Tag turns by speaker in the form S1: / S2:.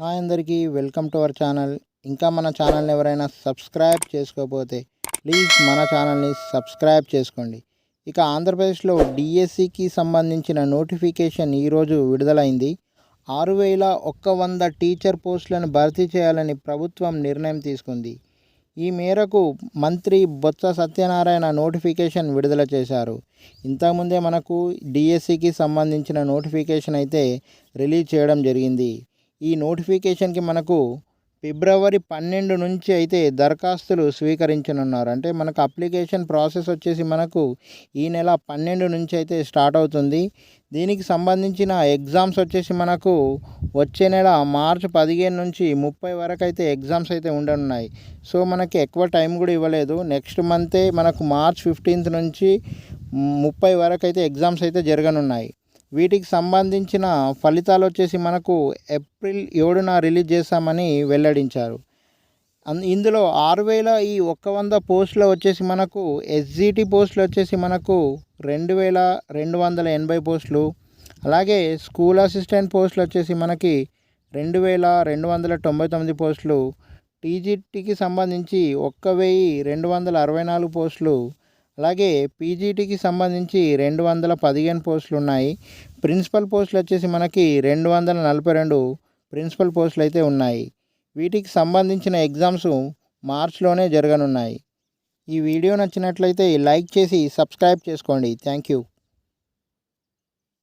S1: Hi అందరికీ welcome to our channel. ఇంకా మన ఛానల్ని ఎవరైనా సబ్స్క్రైబ్ చేసుకోకపోతే ప్లీజ్ మన ఛానల్ని సబ్స్క్రైబ్ చేసుకోండి. ఇక ఆంధ్రప్రదేశ్లో డిఎస్సికి సంబంధించిన నోటిఫికేషన్ ఈరోజు విడుదలైంది. ఆరు వేల ఒక్క వంద టీచర్ పోస్టులను భర్తీ చేయాలని ప్రభుత్వం నిర్ణయం తీసుకుంది. ఈ మేరకు మంత్రి బొత్స సత్యనారాయణ నోటిఫికేషన్ విడుదల చేశారు. ఇంతకుముందే మనకు డిఎస్సికి సంబంధించిన నోటిఫికేషన్ అయితే రిలీజ్ చేయడం జరిగింది. ఈ నోటిఫికేషన్కి మనకు ఫిబ్రవరి పన్నెండు నుంచి అయితే దరఖాస్తులు స్వీకరించనున్నారు. అంటే మనకు అప్లికేషన్ ప్రాసెస్ వచ్చేసి మనకు ఈ నెల పన్నెండు నుంచి అయితే స్టార్ట్ అవుతుంది. దీనికి సంబంధించిన ఎగ్జామ్స్ వచ్చేసి మనకు వచ్చే నెల మార్చ్ పదిహేను నుంచి ముప్పై వరకు అయితే ఎగ్జామ్స్ అయితే ఉండనున్నాయి. సో మనకి ఎక్కువ టైం కూడా ఇవ్వలేదు. నెక్స్ట్ మంతే మనకు మార్చ్ ఫిఫ్టీన్త్ నుంచి ముప్పై వరకు అయితే ఎగ్జామ్స్ అయితే జరగనున్నాయి. వీటికి సంబంధించిన ఫలితాలు వచ్చేసి మనకు ఏప్రిల్ ఏడున రిలీజ్ చేస్తామని వెల్లడించారు. అన్- ఇందులో ఆరు వేల ఈ ఒక్క వంద పోస్టులు వచ్చేసి మనకు ఎస్జిటి పోస్టులు వచ్చేసి మనకు రెండు వేల రెండు వందల ఎనభై పోస్టులు అలాగే స్కూల్ అసిస్టెంట్ పోస్టులు వచ్చేసి మనకి రెండు వేల రెండు వందల తొంభై తొమ్మిది పోస్టులు టీజీటీకి సంబంధించి ఒక్క వెయ్యి రెండు వందల అరవై నాలుగు పోస్టులు అలాగే పీజీటీకి సంబంధించి రెండు వందల పదిహేను పోస్టులు ఉన్నాయి. ప్రిన్సిపల్ పోస్టులు వచ్చేసి మనకి రెండు వందల నలభై రెండు ప్రిన్సిపల్ పోస్టులు అయితే ఉన్నాయి. వీటికి సంబంధించిన ఎగ్జామ్స్ మార్చ్లోనే జరగనున్నాయి. ఈ వీడియో నచ్చినట్లయితే లైక్ చేసి సబ్స్క్రైబ్ చేసుకోండి. Thank you.